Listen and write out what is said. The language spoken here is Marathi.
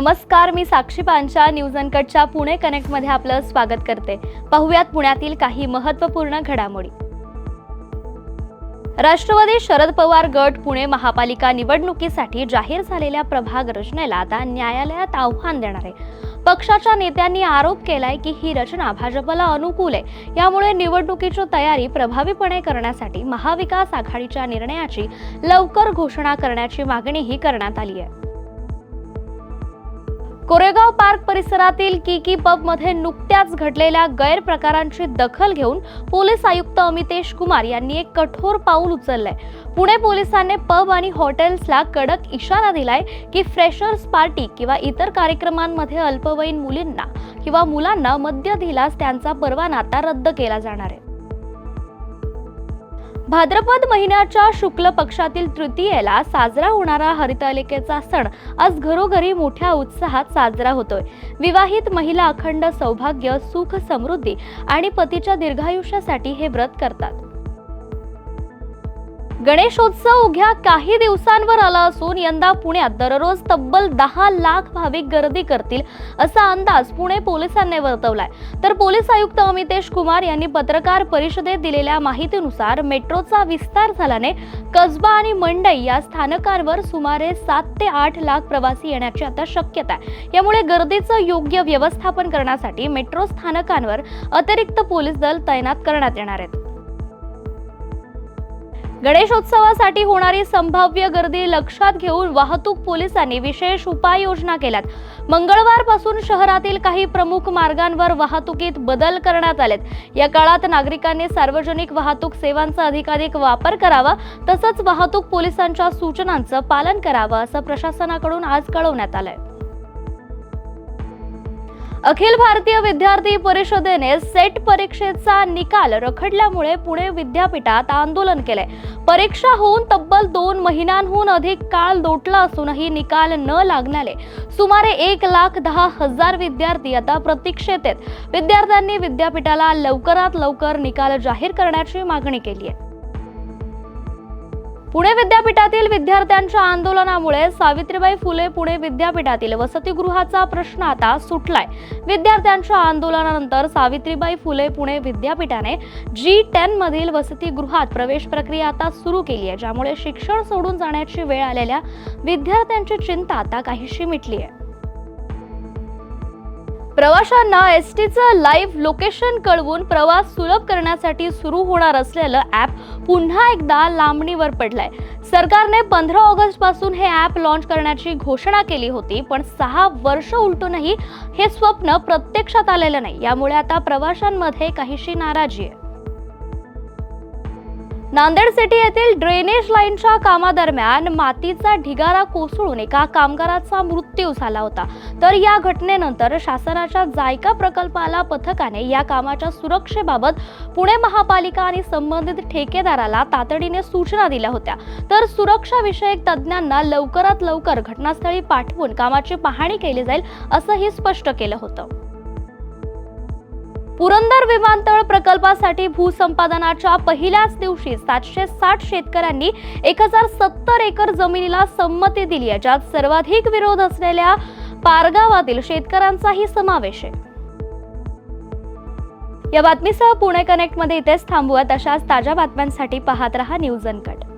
नमस्कार मी साक्षी पांचा न्यूज अनकटच्या पुणे कनेक्टमध्ये आपलं स्वागत करते. पाहुयात पुण्यातील काही महत्त्वपूर्ण घडामोडी. राष्ट्रवादी शरद पवार गट पुणे महापालिका निवडणुकीसाठी जाहीर झालेल्या प्रभाग रचनेला आता न्यायालयात आव्हान देणार आहे. पक्षाच्या नेत्यांनी आरोप केलाय की ही रचना भाजपला अनुकूल आहे. यामुळे निवडणुकीची तयारी प्रभावीपणे करण्यासाठी महाविकास आघाडीच्या निर्णयाची लवकर घोषणा करण्याची मागणीही करण्यात आली आहे. कोरेगाव पार्क परिसरातील किकी पबमध्ये नुकत्याच घडलेल्या गैरप्रकारांची दखल घेऊन पोलीस आयुक्त अमितेश कुमार यांनी एक कठोर पाऊल उचललंय. पुणे पोलिसांनी पब आणि हॉटेल्सला कडक इशारा दिलाय की फ्रेशर्स पार्टी किंवा इतर कार्यक्रमांमध्ये अल्पवयीन मुलींना किंवा मुलांना मद्य दिलास त्यांचा परवाना आता रद्द केला जाणार आहे. भाद्रपद महिन्याच्या शुक्ल पक्षातील तृतीयेला साजरा होणारा हरितालिकेचा सण आज घरोघरी मोठ्या उत्साहात साजरा होतोय. विवाहित महिला अखंड सौभाग्य सुख समृद्धी आणि पतीच्या दीर्घायुष्यासाठी हे व्रत करतात. गणेशोत्सव उघ्या काही दिवसांवर आला असून यंदा पुण्यात दररोज तब्बल दहा लाख भाविक गर्दी करतील असा अंदाज पुणे पोलिसांनी वर्तवलाय. तर पोलीस आयुक्त अमितेश कुमार यांनी पत्रकार परिषदेत दिलेल्या माहितीनुसार मेट्रोचा विस्तार झाल्याने कसबा आणि मंडई या स्थानकांवर सुमारे सात ते आठ लाख प्रवासी येण्याची आता शक्यता आहे. यामुळे गर्दीचं योग्य व्यवस्थापन करण्यासाठी मेट्रो स्थानकांवर अतिरिक्त पोलीस दल तैनात करण्यात येणार आहेत. गणेशोत्सवासाठी होणारी संभाव्य गर्दी लक्षात घेऊन वाहतूक पोलिसांनी विशेष उपाययोजना केल्यात. मंगळवारपासून शहरातील काही प्रमुख मार्गांवर वाहतुकीत बदल करण्यात आलेत. या काळात नागरिकांनी सार्वजनिक वाहतूक सेवांचा अधिकाधिक वापर करावा तसंच वाहतूक पोलिसांच्या सूचनांचं पालन करावं असं प्रशासनाकडून आज कळवण्यात आलंय. अखिल भारतीय विद्यार्थी परिषदेने सेट परीक्षेचा निकाल रखडल्यामुळे पुणे विद्यापीठात आंदोलन केले. परीक्षा होऊन तब्बल दोन महिन्यांहून अधिक काळ लोटला असूनही निकाल न लागण्याने सुमारे एक लाख दहा हजार विद्यार्थी आता प्रतीक्षेत आहेत. विद्यार्थ्यांनी विद्यापीठाला लवकरात लवकर निकाल जाहीर करण्याची मागणी केली आहे. पुणे विद्यापीठातील विद्यार्थ्यांच्या आंदोलनामुळे सावित्रीबाई फुले पुणे विद्यापीठातील वसतिगृहाचा प्रश्न आता सुटलाय. विद्यार्थ्यांच्या आंदोलनानंतर सावित्रीबाई फुले पुणे विद्यापीठाने जी टेन मधील वसतिगृहात प्रवेश प्रक्रिया आता सुरू केली आहे ज्यामुळे शिक्षण सोडून जाण्याची वेळ आलेल्या विद्यार्थ्यांची चिंता आता काहीशी मिटली आहे. प्रवाशांना एस टीचं लाईव्ह लोकेशन कळवून प्रवास सुलभ करण्यासाठी सुरू होणार असलेलं ॲप पुन्हा एकदा लांबणीवर पडलंय. सरकारने पंधरा ऑगस्टपासून हे ॲप लॉन्च करण्याची घोषणा केली होती पण सहा वर्ष उलटूनही हे स्वप्न प्रत्यक्षात आलेलं नाही. यामुळे आता प्रवाशांमध्ये काहीशी नाराजी आहे. नांदेड सिटी येथील ड्रेनेज लाईनच्या कामादरम्यान मातीचा ढिगारा कोसळून एका कामगाराचा मृत्यू झाला होता. तर या घटनेनंतर शासनाच्या जायका प्रकल्पाला पथकाने या कामाच्या सुरक्षेबाबत पुणे महापालिका आणि संबंधित ठेकेदाराला तातडीने सूचना दिल्या होत्या. तर सुरक्षाविषयक तज्ज्ञांना लवकरात लवकर घटनास्थळी पाठवून कामाची पाहणी केली जाईल असंही स्पष्ट केलं होतं. पुरंदर विमानतळ प्रकल्पासाठी भूसंपादनाच्या पहिल्याच दिवशी सातशे साठ शेतकऱ्यांनी एक हजार सत्तर एकर जमिनीला संमती दिली आहे ज्यात सर्वाधिक विरोध असलेल्या पारगावातील शेतकऱ्यांचाही समावेश आहे. या बातमीसह पुणे कनेक्टमध्ये इथेच थांबूयात अशाच ताज्या बातम्यांसाठी पाहत रहा न्यूज अनकट.